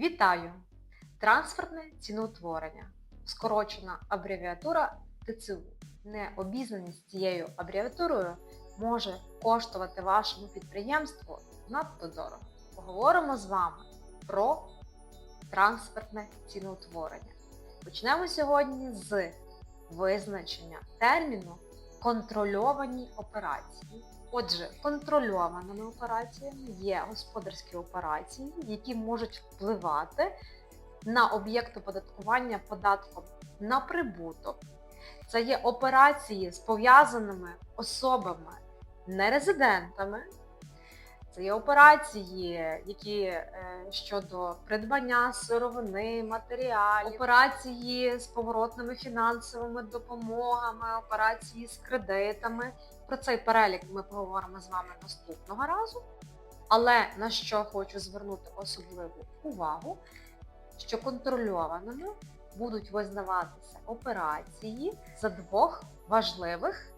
Вітаю! Трансфертне ціноутворення. Скорочена абревіатура ТЦУ. Необізнаність цією абревіатурою може коштувати вашому підприємству надто дорого. Поговоримо з вами про трансфертне ціноутворення. Почнемо сьогодні з визначення терміну контрольовані операції. Отже, контрольованими операціями є господарські операції, які можуть впливати на об'єкт оподаткування податком на прибуток. Це є операції з пов'язаними особами, нерезидентами. Це є операції, які е, щодо придбання сировини, матеріалів, операції з поворотними фінансовими допомогами, операції з кредитами. Про цей перелік ми поговоримо з вами наступного разу. Але на що хочу звернути особливу увагу, що контрольованими будуть визнаватися операції за двох важливих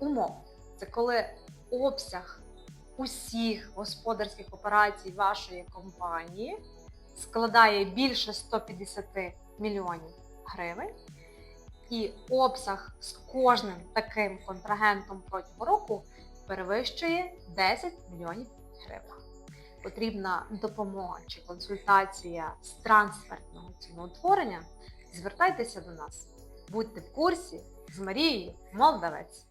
умов. Це коли обсяг усіх господарських операцій вашої компанії складає більше 150 мільйонів гривень, і обсяг з кожним таким контрагентом протягом року перевищує 10 мільйонів гривень. Потрібна допомога чи консультація з трансфертного ціноутворення, звертайтеся до нас. Будьте в курсі з Марією Молдавець.